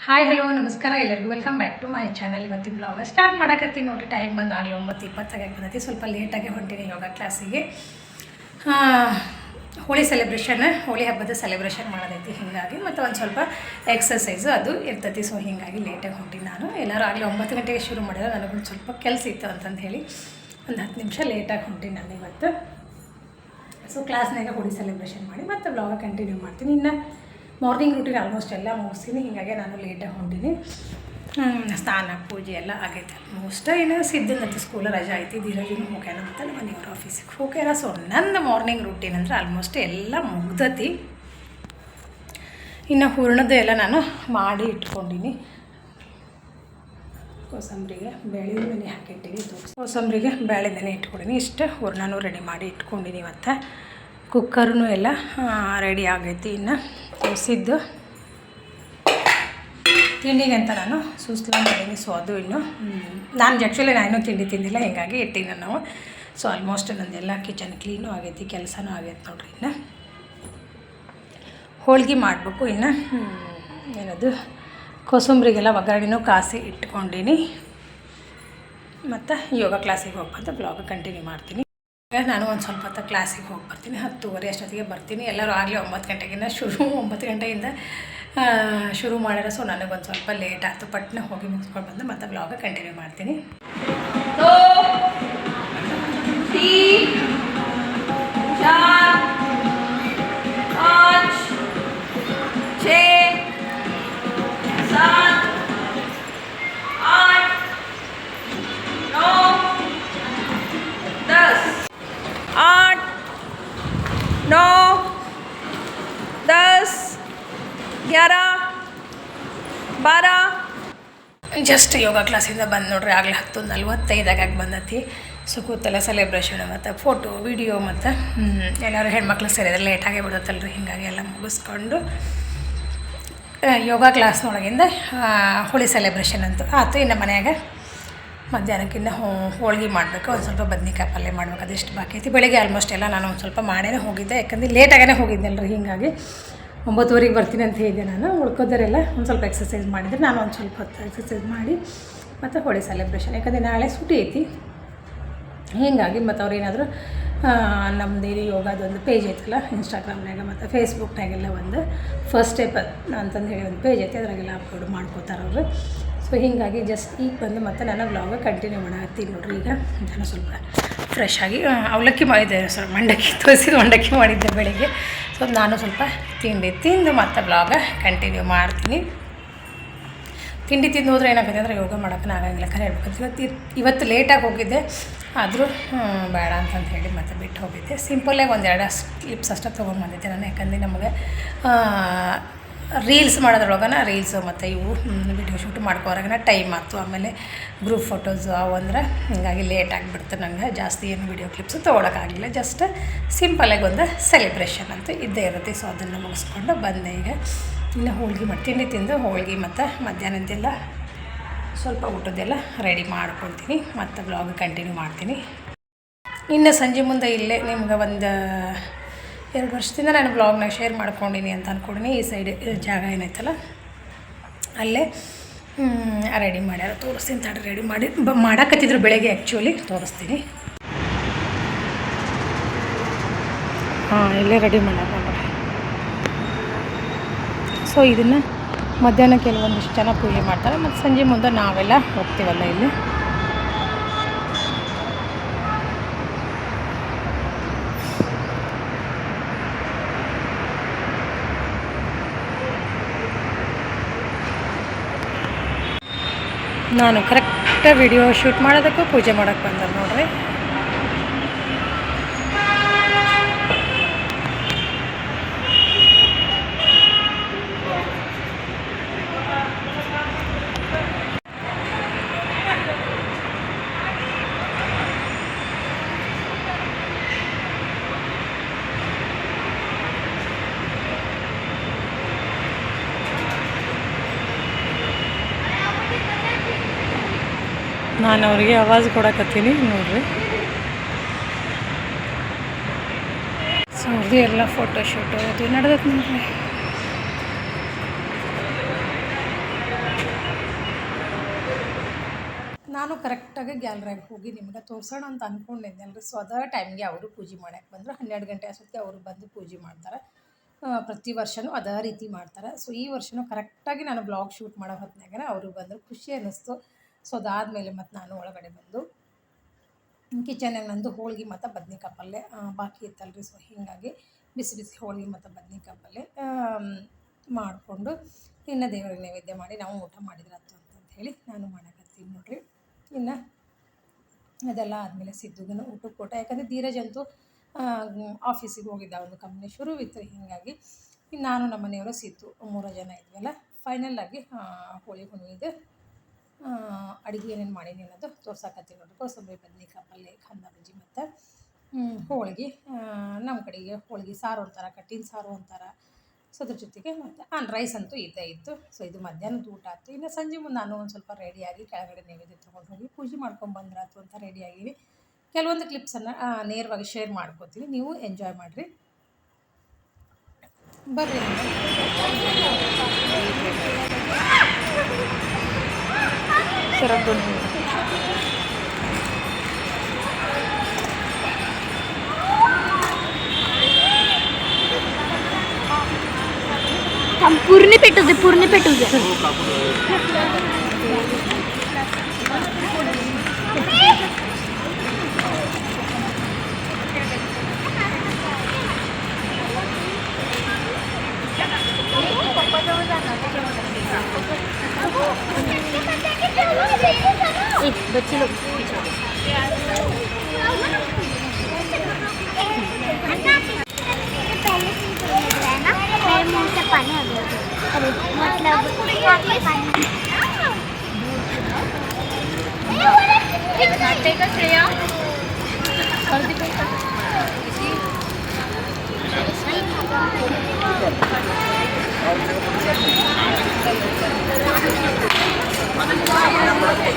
Hi hello ನಮಸ್ಕಾರ ಎಲ್ಲರಿಗೂ. Welcome back to my channel ಇವತ್ತಿನ ಬ್ಲಾಗ್ ಸ್ಟಾರ್ಟ್ ಮಾಡಕತ್ತೀನಿ ನೋಡಿ ಟೈಮ್ ಬಂದು ಆಗಲಿ ಒಂಬತ್ತು ಇಪ್ಪತ್ತಾಗಿ ಸ್ವಲ್ಪ ಲೇಟಾಗಿ ಹೊಂಟೀನಿ ಯೋಗ ಕ್ಲಾಸಿಗೆ ಹೋಳಿ ಸೆಲೆಬ್ರೇಷನ್ ಹೋಳಿ ಹಬ್ಬದ ಸೆಲೆಬ್ರೇಷನ್ ಮಾಡೋದೈತಿ, ಹೀಗಾಗಿ. ಮತ್ತು ಒಂದು ಸ್ವಲ್ಪ ಎಕ್ಸಸೈಸು ಅದು ಇರ್ತೈತಿ. ಸೊ ಹೀಗಾಗಿ ಲೇಟಾಗಿ ಹೊಂಟೀನಿ ನಾನು. ಎಲ್ಲರೂ ಆಗಲಿ ಒಂಬತ್ತು ಗಂಟೆಗೆ ಶುರು ಮಾಡಿದ್ರೆ ನನಗೊಂದು ಸ್ವಲ್ಪ ಕೆಲಸ ಇತ್ತು ಅಂತಂದು ಹೇಳಿ ಒಂದು ಹತ್ತು ನಿಮಿಷ ಲೇಟಾಗಿ ಹೊಂಟೀನಿ ನಾನು ಇವತ್ತು. ಸೊ ಕ್ಲಾಸ್ನಾಗ ಹೋಳಿ ಸೆಲೆಬ್ರೇಷನ್ ಮಾಡಿ ಮತ್ತು ಬ್ಲಾಗ ಕಂಟಿನ್ಯೂ ಮಾಡ್ತೀನಿ. ಇನ್ನು ಮಾರ್ನಿಂಗ್ ರೂಟೀನ್ ಆಲ್ಮೋಸ್ಟ್ ಎಲ್ಲ ಮುಗಿಸ್ತೀನಿ. ಹಿಂಗಾಗಿ ನಾನು ಲೇಟಾಗಿ ಹೊಂಟೀನಿ. ಸ್ನಾನ, ಪೂಜೆ ಎಲ್ಲ ಆಗೈತೆ. ಮೋಸ್ಟ್ ಏನು ಸಿದ್ಧನಂತ ಸ್ಕೂಲ್ ರಜಾ ಐತಿ ಧೀರಜಿನ ಹೋಗ್ಯಾನ ಅಂತ ಮನೆಯವ್ರ ಆಫೀಸಿಗೆ ಹೋಗ್ಯಾರ ಸೊ ನನ್ನ ಮಾರ್ನಿಂಗ್ ರೂಟೀನ್ ಅಂದ್ರೆ ಆಲ್ಮೋಸ್ಟ್ ಎಲ್ಲ ಮುಗ್ದತಿ. ಇನ್ನು ಹೂರ್ಣದ್ದು ಎಲ್ಲ ನಾನು ಮಾಡಿ ಇಟ್ಕೊಂಡಿನಿ. ಕೋಸಂಬರಿಗೆ ಬೇಳೆ ನೆನೆ ಹಾಕಿಟ್ಟಿನಿ ಕೋಸಂಬರಿಗೆ ಬೇಳೆ ಇಟ್ಕೊಂಡಿನಿ. ಇಷ್ಟು ಹೂರ್ಣನೂ ರೆಡಿ ಮಾಡಿ ಇಟ್ಕೊಂಡಿನಿ ಮತ್ತು ಕುಕ್ಕರ್ನು ಎಲ್ಲ ರೆಡಿ ಆಗೈತಿ ಇನ್ನು. ತೋರಿಸಿದ್ದು ತಿಂಡಿಗೆ ಅಂತ ನಾನು ಸುಸ್ಲಾ ಮಾಡೀನಿ ಸೊ ಅದು ಇನ್ನು. ನಾನು ಆ್ಯಕ್ಚುಲಿ ನಾನು ತಿಂಡಿ ತಿಂದಿಲ್ಲ, ಹೀಗಾಗಿ ಇಟ್ಟಿನ ನಾವು. ಸೊ ಆಲ್ಮೋಸ್ಟ್ ನಂದೆಲ್ಲ ಕಿಚನ್ ಕ್ಲೀನು ಆಗೈತಿ, ಕೆಲಸನೂ ಆಗೈತೆ ನೋಡ್ರಿ ಇನ್ನು. ಹೋಳ್ಗೆ ಮಾಡಬೇಕು ಇನ್ನು. ಏನದು? ಕೋಸಂಬರಿಗೆಲ್ಲ ಒಗ್ಗರಣೆನೂ ಕಾಸಿ ಇಟ್ಕೊಂಡೀನಿ. ಮತ್ತು ಯೋಗ ಕ್ಲಾಸಿಗೆ ಹೋಗ್ಬಂದು ಬ್ಲಾಗ್ ಕಂಟಿನ್ಯೂ ಮಾಡ್ತೀನಿ. ನಾನು ಒಂದು ಸ್ವಲ್ಪ ಹೊತ್ತು ಕ್ಲಾಸಿಗೆ ಹೋಗಿ ಬರ್ತೀನಿ ಹತ್ತುವರೆ ಅಷ್ಟೊತ್ತಿಗೆ ಬರ್ತೀನಿ. ಎಲ್ಲರೂ ಆಗಲಿ ಒಂಬತ್ತು ಗಂಟೆಗಿಂತ ಶುರು, ಒಂಬತ್ತು ಗಂಟೆಯಿಂದ ಶುರು ಮಾಡ್ಯಾರ. ಸೊ ನನಗೊಂದು ಸ್ವಲ್ಪ ಲೇಟ್ ಆಯಿತು. ಪಟ್ನ ಹೋಗಿ ಮುಗಿಸ್ಕೊಂಡು ಬಂದು ಮತ್ತೆ ಬ್ಲಾಗ ಕಂಟಿನ್ಯೂ ಮಾಡ್ತೀನಿ. ಜಸ್ಟ್ ಯೋಗ ಕ್ಲಾಸಿಂದ ಬಂದು ನೋಡ್ರಿ, ಆಗಲೇ ಹತ್ತು ನಲ್ವತ್ತೈದಾಗ ಬಂದತಿ. ಸೊ ಕೂತೆಲ್ಲ ಸೆಲೆಬ್ರೇಷನ್ ಮತ್ತು ಫೋಟೋ ವಿಡಿಯೋ ಮತ್ತು ಎಲ್ಲರೂ ಹೆಣ್ಮಕ್ಳು ಸೇರಿದ್ರೆ ಲೇಟಾಗೇ ಬಿಡುತ್ತಲ್ರಿ, ಹೀಗಾಗಿ ಎಲ್ಲ ಮುಗಿಸ್ಕೊಂಡು ಯೋಗ ಕ್ಲಾಸ್ನೊಳಗಿಂದ ಹೋಳಿ ಸೆಲೆಬ್ರೇಷನ್ ಅಂತ ಆಯ್ತು ಇನ್ನು ಮನ್ಯಾಗ ಮಧ್ಯಾಹ್ನಕ್ಕಿಂತ ಹೋಳಿಗೆ ಮಾಡಬೇಕು, ಒಂದು ಸ್ವಲ್ಪ ಬದ್ನಿಕಾಯಿ ಪಲ್ಯ ಮಾಡ್ಬೇಕು, ಅದೆಷ್ಟು ಬಾಕಿ ಐತಿ. ಬೆಳಿಗ್ಗೆ ಆಲ್ಮೋಸ್ಟ್ ಎಲ್ಲ ನಾನು ಒಂದು ಸ್ವಲ್ಪ ಮಾಡೇ ಹೋಗಿದ್ದೆ, ಯಾಕಂದ್ರೆ ಲೇಟಾಗೇ ಹೋಗಿದ್ದೆಲ್ರಿ ಹೀಗಾಗಿ. ಒಂಬತ್ತುವರೆಗೆ ಬರ್ತೀನಿ ಅಂತ ಹೇಳಿದೆ ನಾನು. ಉಳ್ಕೋದರೆಲ್ಲ ಒಂದು ಸ್ವಲ್ಪ ಎಕ್ಸಸೈಸ್ ಮಾಡಿದರೆ ನಾನು ಒಂದು ಸ್ವಲ್ಪ ಹೊತ್ತು ಎಕ್ಸಸೈಸ್ ಮಾಡಿ ಮತ್ತು ಹೋಳಿ ಸೆಲೆಬ್ರೇಷನ್ ಯಾಕಂದರೆ ನಾಳೆ ಸುಟಿ ಐತಿ. ಹೀಗಾಗಿ ಮತ್ತು ಅವ್ರು ಏನಾದರೂ ನಮ್ಮದು ಇದು ಯೋಗದೊಂದು ಪೇಜ್ ಐತಲ್ಲ ಇನ್ಸ್ಟಾಗ್ರಾಮ್ನಾಗ ಮತ್ತು ಫೇಸ್ಬುಕ್ನಾಗೆಲ್ಲ ಒಂದು ಫಸ್ಟ್ ಸ್ಟೆಪ್ ಅಂತಂದು ಹೇಳಿ ಒಂದು ಪೇಜ್ ಐತಿ, ಅದರಾಗೆಲ್ಲ ಅಪ್ಲೋಡ್ ಮಾಡ್ಕೋತಾರೆ ಅವರು. ಸೊ ಹೀಗಾಗಿ ಜಸ್ಟ್ ಈಗ ಬಂದು ಮತ್ತು ನಾನು ವ್ಲಾಗ ಕಂಟಿನ್ಯೂ ಮಾಡತ್ತೀನಿ ನೋಡ್ರಿ ಈಗ. ನಾನು ಸ್ವಲ್ಪ ಫ್ರೆಶ್ ಆಗಿ ಅವಲಕ್ಕಿ ಮಾಡಿದ್ದೆ ಸ್ವಲ್ಪ ಮಂಡಕ್ಕಿ ತೋರಿಸಿದ ಮಂಡಕ್ಕಿ ಮಾಡಿದ್ದೆ ಬೆಳಿಗ್ಗೆ. ಸೊ ನಾನು ಸ್ವಲ್ಪ ತಿಂಡಿ, ತಿಂದು ಮತ್ತೆ ಬ್ಲಾಗ ಕಂಟಿನ್ಯೂ ಮಾಡ್ತೀನಿ. ತಿಂಡಿ ತಿಂದು ಹೋದ್ರೆ ಏನಾಗುತ್ತೆ ಅಂದರೆ, ಯೋಗ ಮಾಡೋಕ್ಕೂ ಆಗಂಗಿಲ್ಲ. ಖರೆ ಹೇಳ್ಬೇಕಂತ ಇವತ್ತು ಇವತ್ತು ಲೇಟಾಗಿ ಹೋಗಿದ್ದೆ. ಆದರೂ ಬೇಡ ಅಂತಂತ ಹೇಳಿ ಮತ್ತೆ ಬಿಟ್ಟು ಹೋಗಿದ್ದೆ. ಸಿಂಪಲ್ಲಾಗಿ ಒಂದೆರಡು ಕ್ಲಿಪ್ಸ್ ಅಷ್ಟೇ ತೊಗೊಂಬಂದಿದ್ದೆ ನಾನು. ಯಾಕಂದರೆ ನಮಗೆ ರೀಲ್ಸ್ ಮಾಡೋದ್ರೊಳಗನ ರೀಲ್ಸು ಮತ್ತು ಇವು ವಿಡಿಯೋ ಶೂಟ್ ಮಾಡ್ಕೋರಾಗನ ಟೈಮ್ ಆಯ್ತು ಆಮೇಲೆ ಗ್ರೂಪ್ ಫೋಟೋಸು ಅವು ಅಂದ್ರೆ ಹಿಂಗಾಗಿ ಲೇಟ್ ಆಗಿಬಿಡ್ತು ನಂಗೆ. ಜಾಸ್ತಿ ಏನು ವಿಡಿಯೋ ಕ್ಲಿಪ್ಸು ತೊಗೊಳಕ್ಕಾಗಲಿಲ್ಲ ಜಸ್ಟ್ ಸಿಂಪಲಾಗಿ ಒಂದು ಸೆಲೆಬ್ರೇಷನ್ ಅಂತ ಇದ್ದೇ ಇರುತ್ತೆ. ಸೊ ಅದನ್ನು ಮುಗಿಸ್ಕೊಂಡು ಬಂದೆ ಈಗ. ಇನ್ನು ಹೋಳ್ಗೆ ಮತ್ತು ತಿಂಡಿ ತಿಂದು ಹೋಳ್ಗೆ ಮತ್ತು ಮಧ್ಯಾಹ್ನದ್ದೆಲ್ಲ ಸ್ವಲ್ಪ ಊಟದ್ದೆಲ್ಲ ರೆಡಿ ಮಾಡ್ಕೊಳ್ತೀನಿ. ಮತ್ತು ಬ್ಲಾಗ್ ಕಂಟಿನ್ಯೂ ಮಾಡ್ತೀನಿ. ಇನ್ನು ಸಂಜೆ ಮುಂದೆ ಇಲ್ಲೇ ನಿಮ್ಗೆ ಒಂದು ಎರಡು ವರ್ಷದಿಂದ ನಾನು ಬ್ಲಾಗ್ನ ಶೇರ್ ಮಾಡ್ಕೊಂಡಿನಿ ಅಂತ ಅಂದ್ಕೊಂಡಿನಿ ಈ ಸೈಡ್ ಜಾಗ ಏನೈತಲ್ಲ ಅಲ್ಲೇ ರೆಡಿ ಮಾಡ್ಯಾರ. ತೋರಿಸ್ತೀನಿ ತಡ ರೆಡಿ ಮಾಡಿ. ಬ, ಮಾಡಾಕತ್ತಿದ್ರು ಬೆಳಗ್ಗೆ ಆ್ಯಕ್ಚುಲಿ ತೋರಿಸ್ತೀನಿ. ಹಾಂ, ಇಲ್ಲೇ ರೆಡಿ ಮಾಡ್ಯಾರ ಸೊ ಇದನ್ನು ಮಧ್ಯಾಹ್ನ ಕೆಲವೊಂದಿಷ್ಟು ಜನ ಪೂಜೆ ಮಾಡ್ತಾರೆ. ಮತ್ತು ಸಂಜೆ ಮುಂದೆ ನಾವೆಲ್ಲ ಹೋಗ್ತೀವಲ್ಲ ಇಲ್ಲಿ? ನಾನು ಕರೆಕ್ಟಾಗಿ ವಿಡಿಯೋ ಶೂಟ್ ಮಾಡೋದಕ್ಕೂ ಪೂಜೆ ಮಾಡೋಕ್ಕೆ ಬಂದರು ನೋಡ್ರಿ. ನಾನು ಅವ್ರಿಗೆ ಆವಾಜ್ ಕೊಡಕತ್ತೀನಿ, ನೋಡ್ರಿ. ಸೊ ಇದು ಎಲ್ಲ ಫೋಟೋಶೂಟು ಅದು ನಡೆದೈತೆ ನೋಡ್ರಿ. ನಾನು ಕರೆಕ್ಟಾಗಿ ಗ್ಯಾಲ್ರಿಯಾಗಿ ಹೋಗಿ ನಿಮ್ಗೆ ತೋರಿಸೋಣ ಅಂತ ಅಂದ್ಕೊಂಡಿದ್ದೆ ಅಲ್ರಿ ಸೊ ಅದೇ ಟೈಮ್ಗೆ ಅವರು ಪೂಜೆ ಮಾಡೋಕ್ಕೆ ಬಂದರು. ಹನ್ನೆರಡು ಗಂಟೆ ಅಷ್ಟೊತ್ತಿಗೆ ಅವರು ಬಂದು ಪೂಜೆ ಮಾಡ್ತಾರೆ. ಪ್ರತಿ ವರ್ಷವೂ ಅದೇ ರೀತಿ ಮಾಡ್ತಾರೆ. ಸೊ ಈ ವರ್ಷವೂ ಕರೆಕ್ಟಾಗಿ ನಾನು ಬ್ಲಾಗ್ ಶೂಟ್ ಮಾಡೋ ಹೊತ್ತಿನಾಗೆ ಅವರು ಬಂದರು. ಖುಷಿ ಅನ್ನಿಸ್ತು. ಸೊ ಅದಾದಮೇಲೆ ಮತ್ತು ನಾನು ಒಳಗಡೆ ಬಂದು ಕಿಚನಲ್ಲಿ ನಂದು ಹೋಳಿಗೆ ಮತ್ತು ಬದ್ನಿಕಾಯಿ ಪಲ್ಯ ಬಾಕಿ ಇತ್ತಲ್ರಿ. ಸೊ ಹೀಗಾಗಿ ಬಿಸಿ ಬಿಸಿ ಹೋಳಿಗೆ ಮತ್ತು ಬದ್ನಿಕಾಯಿ ಪಲ್ಯ ಮಾಡಿಕೊಂಡು ಇನ್ನು ದೇವರ ನೈವೇದ್ಯ ಮಾಡಿ ನಾವು ಊಟ ಮಾಡಿದ್ರಾತು ಅಂತ ಹೇಳಿ ನಾನು ಮಾಡಕತ್ತೀನಿ ನೋಡ್ರಿ. ಇನ್ನು ಅದೆಲ್ಲ ಆದಮೇಲೆ ಸಿದ್ದುಗನ ಊಟಕ್ಕೆ ಊಟ ಯಾಕಂದರೆ ಧೀರಜ್ ಅಂತೂ ಆಫೀಸಿಗೆ ಹೋಗಿದ್ದ ಒಂದು ಕಂಪ್ನಿ ಶುರುವಿತ್ತು ಹೀಗಾಗಿ ನಾನು ನಮ್ಮ ಮನೆಯವರು ಸಿದ್ದು ಮೂರು ಜನ ಇದ್ವಲ್ಲ ಫೈನಲ್ಲಾಗಿ ಹೋಳಿ ಹುಣ್ಣಿದು ಅಡುಗೆ ಏನೇನು ಮಾಡೀನಿ ಅನ್ನೋದು ತೋರ್ಸಕತ್ತೀನಿ ನೋಡ್ರಿ. ಕೋಸಂಬರಿ, ಬದ್ನಿಕಾಯಿ ಪಲ್ಯ ಖಾಂದ ಬಜ್ಜಿ ಮತ್ತು ಹೋಳ್ಗೆ. ನಮ್ಮ ಕಡೆಗೆ ಹೋಳ್ಗೆ ಸಾರು ಅಂತಾರೆ, ಕಟ್ಟಿನ ಸಾರು ಅಂತಾರೆ. ಸೊ, ಅದ್ರ ಜೊತೆಗೆ ಮತ್ತು ಆನ್ ರೈಸ್ ಅಂತೂ ಇದ್ದೇ ಇತ್ತು. ಸೊ, ಇದು ಮಧ್ಯಾಹ್ನದ ಊಟ ಆಯ್ತು. ಇನ್ನು ಸಂಜೆ ಮುಂದೆ ನಾನು ಒಂದು ಸ್ವಲ್ಪ ರೆಡಿಯಾಗಿ ಕೆಳಗಡೆ ನೈವೇದ್ಯ ತೊಗೊಂಡು ಹೋಗಿ ಪೂಜೆ ಮಾಡ್ಕೊಂಡು ಬಂದ್ರಾತು ಅಂತ ರೆಡಿಯಾಗಿವಿ ಕೆಲವೊಂದು ಕ್ಲಿಪ್ಸನ್ನು ನೇರವಾಗಿ ಶೇರ್ ಮಾಡ್ಕೋತೀನಿ ನೀವು ಎಂಜಾಯ್ ಮಾಡಿರಿ. ಬರ್ರಿ. सरक दोन थांब पूर्ण पेटू दे पूर्ण पेटू दे. पप्पा मुंह से पानी आ गया अरे मतलब पानी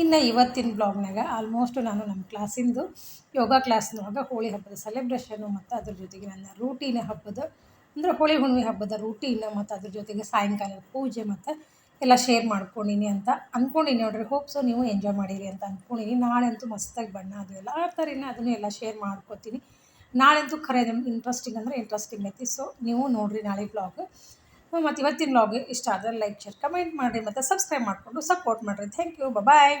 ಇನ್ನು ಇವತ್ತಿನ ಬ್ಲಾಗ್ನಾಗ ಆಲ್ಮೋಸ್ಟ್ ನಾನು ನಮ್ಮ ಕ್ಲಾಸಿಂದು ಯೋಗ ಕ್ಲಾಸ್ನೊಳಗೆ ಹೋಳಿ ಹಬ್ಬದ ಸೆಲೆಬ್ರೇಷನು ಮತ್ತು ಅದ್ರ ಜೊತೆಗೆ ನನ್ನ ರೂಟೀನ್ ಹಬ್ಬದ, ಅಂದರೆ ಹೋಳಿ ಹುಣ್ಣಿಮೆ ಹಬ್ಬದ ರೂಟೀನ್ ಮತ್ತು ಅದ್ರ ಜೊತೆಗೆ ಸಾಯಂಕಾಲದ ಪೂಜೆ ಮತ್ತು ಎಲ್ಲ ಶೇರ್ ಮಾಡ್ಕೊಂಡಿನಿ ಅಂತ ಅಂದ್ಕೊಂಡಿನಿ ನೋಡ್ರಿ. ಹೋಪ್ ಸೊ ನೀವು ಎಂಜಾಯ್ ಮಾಡಿರಿ ಅಂತ ಅಂದ್ಕೊಂಡಿನಿ ನಾಳೆ ಅಂತೂ ಮಸ್ತಾಗಿ ಬಣ್ಣ ಅದು ಎಲ್ಲ ಇನ್ನು ಅದನ್ನು ಎಲ್ಲ ಶೇರ್ ಮಾಡ್ಕೊತೀನಿ. ನಾಳೆಂತೂ ಖರೆ ಇಂಟ್ರೆಸ್ಟಿಂಗ್ ಅಂದರೆ ಇಂಟ್ರೆಸ್ಟಿಂಗ್ ಐತಿ. ಸೊ ನೀವು ನೋಡಿರಿ ನಾಳೆ ಬ್ಲಾಗ್ ಮತ್ತು ಇವತ್ತಿನ ಬ್ಲಾಗ್ ಇಷ್ಟ ಆದರೆ ಲೈಕ್ ಶೇರ್ ಕಮೆಂಟ್ ಮಾಡಿರಿ ಮತ್ತು ಸಬ್ಸ್ಕ್ರೈಬ್ ಮಾಡಿಕೊಂಡು ಸಪೋರ್ಟ್ ಮಾಡಿರಿ. Thank you bye